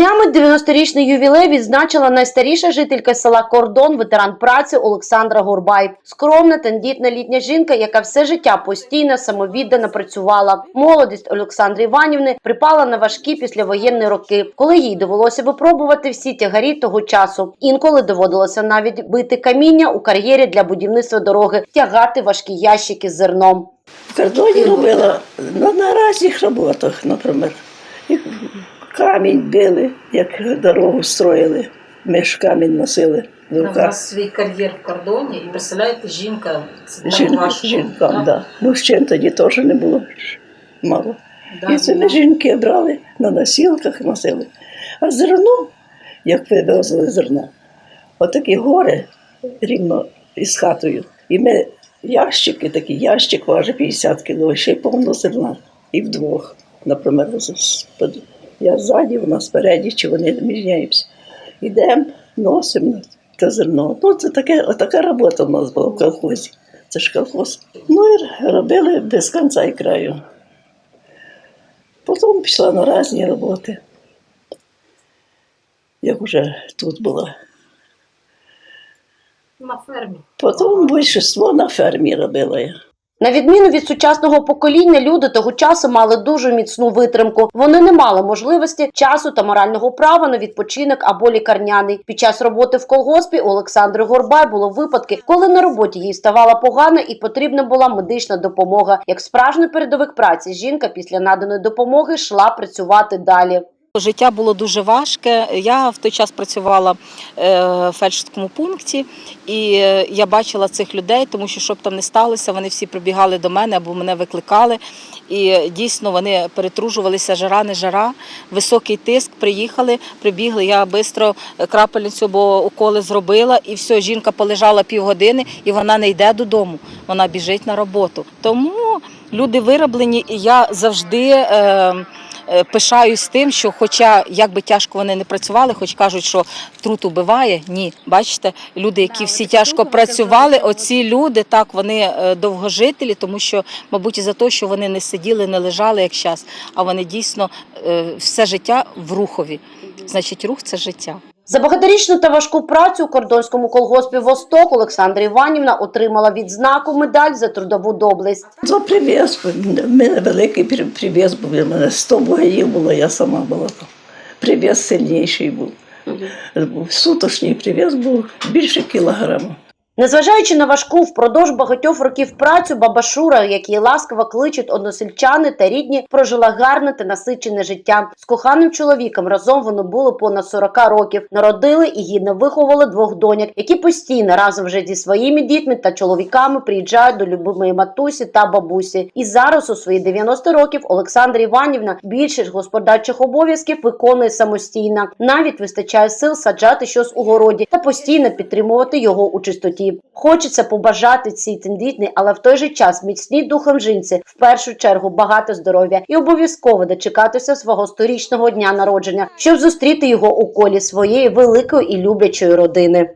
Днями 90-річний ювілей відзначила найстаріша жителька села Кордон, ветеран праці Олександра Горбай. Скромна, тендітна літня жінка, яка все життя постійно самовіддано працювала. Молодість Олександри Іванівни припала на важкі післявоєнні роки, коли їй довелося випробувати всі тягарі того часу. Інколи доводилося навіть бити каміння у кар'єрі для будівництва дороги, тягати важкі ящики з зерном. В кордоні робила ну, на різних роботах, наприклад. Камінь били, як дорогу строїли. Ми ж камінь носили в У руках. вас свій кар'єр в кордоні, і представляєте, жінка це так Жін, важко. жінкам, да? да. Мужчин тоді теж не було мало. Да, І це ми жінки брали на носілках носили. А зерно, як вивезли зерно, отакі гори рівно із хатою. І ми ящики, такий ящик важить 50 кг, ще й повно зерна. І вдвох, наприклад, я ззаді, вона спереді, чи вони міняємося. Ідемо, носимо те зерно. Ну, це таке, отака робота в нас була в колхозі. Це ж колхоз. Ну і робили без кінця і краю. Потім пішла на різні роботи. Як вже тут була. На фермі. Потім більшість на фермі робила я. На відміну від сучасного покоління, люди того часу мали дуже міцну витримку. Вони не мали можливості, часу та морального права на відпочинок або лікарняний. Під час роботи в колгоспі у Олександри Горбай було випадки, коли на роботі їй ставала погано і потрібна була медична допомога. Як справжній передовик праці, жінка після наданої допомоги йшла працювати далі. Життя було дуже важке. Я в той час працювала е, в фельдшерському пункті, і е, я бачила цих людей, тому що щоб там не сталося, вони всі прибігали до мене або мене викликали. І е, дійсно вони перетружувалися жара, не жара, високий тиск. Приїхали, прибігли. Я швидко крапельницю, бо уколи зробила, і все, жінка полежала півгодини, і вона не йде додому. Вона біжить на роботу. Тому люди вироблені, і я завжди. Е, Е, Пишаюсь тим, що, хоча як би тяжко вони не працювали, хоч кажуть, що труд убиває, ні. Бачите, люди, які всі тяжко працювали, оці люди так вони е, довгожителі, тому що, мабуть, і за те, що вони не сиділи, не лежали як час, а вони дійсно е, все життя в рухові. Значить, рух це життя. За багаторічну та важку працю у кордонському колгоспі Восток Олександра Іванівна отримала відзнаку медаль за трудову доблесть. За привіз. В мене великий при- привіз був. У мене 100 бугаїв було, я сама була там. Привіз сильніший був. Сутошній привіз був більше кілограму. Незважаючи на важку впродовж багатьох років працю, баба Шура, як її ласково кличуть односельчани та рідні, прожила гарне та насичене життя. З коханим чоловіком разом вони були понад 40 років. Народили і гідно виховували двох доньок, які постійно разом вже зі своїми дітьми та чоловіками приїжджають до любимої матусі та бабусі. І зараз у свої 90 років Олександра Іванівна більшість господарчих обов'язків виконує самостійно. Навіть вистачає сил саджати щось у городі та постійно підтримувати його у чистоті. Хочеться побажати цій тендітній, але в той же час міцній духом жінці в першу чергу багато здоров'я і обов'язково дочекатися свого сторічного дня народження, щоб зустріти його у колі своєї великої і люблячої родини.